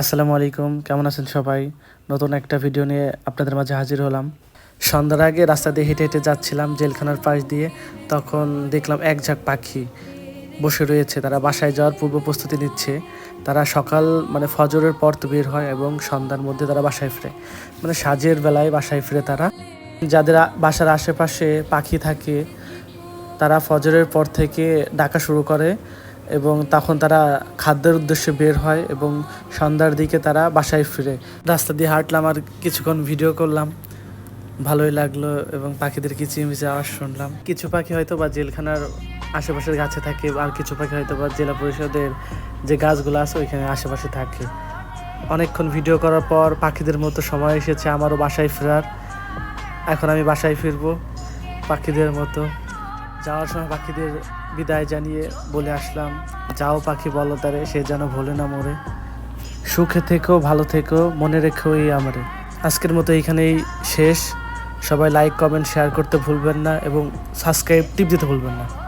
আসসালামু আলাইকুম, কেমন আছেন সবাই? নতুন একটা ভিডিও নিয়ে আপনাদের মাঝে হাজির হলাম। সন্ধ্যার আগে রাস্তা দিয়ে হেঁটে হেঁটে যাচ্ছিলাম জেলখানার পাশ দিয়ে, তখন দেখলাম এক ঝাঁক পাখি বসে রয়েছে। তারা বাসায় যাওয়ার পূর্ব প্রস্তুতি নিচ্ছে। তারা সকাল মানে ফজরের পর তো বের হয় এবং সন্ধ্যার মধ্যে তারা বাসায় ফিরে। মানে সাজের বেলায় বাসায় ফিরে তারা। যাদের বাসার আশেপাশে পাখি থাকে, তারা ফজরের পর থেকে ডাকা শুরু করে। এবং তখন তারা খাদ্যের উদ্দেশ্যে বের হয় এবং সন্ধ্যার দিকে তারা বাসায় ফিরে। রাস্তা দিয়ে হাঁটলাম আর কিছুক্ষণ ভিডিও করলাম। ভালোই লাগল এবং পাখিদের কিচিমিচি আওয়াজ শুনলাম। কিছু পাখি হয়তো বা জেলখানার আশেপাশের গাছে থাকে আর কিছু পাখি হয়তো বা জেলা পরিষদের যে গাছগুলো আছে ওইখানে আশেপাশে থাকে। অনেকক্ষণ ভিডিও করার পর পাখিদের মতো সময় এসেছে আমারও বাসায় ফেরার। এখন আমি বাসায় ফিরবো পাখিদের মতো। যাওয়ার সময় পাখিদের বিদায় জানিয়ে বলে আসলাম, যাও পাখি বলো তারে, সে যেন ভোলে না মরে। সুখে থেকো, ভালো থেকো, মনে রেখো এই আমারে। আজকের মতো এইখানেই শেষ। সবাই লাইক কমেন্ট শেয়ার করতে ভুলবেন না এবং সাবস্ক্রাইব টিপ দিতে ভুলবেন না।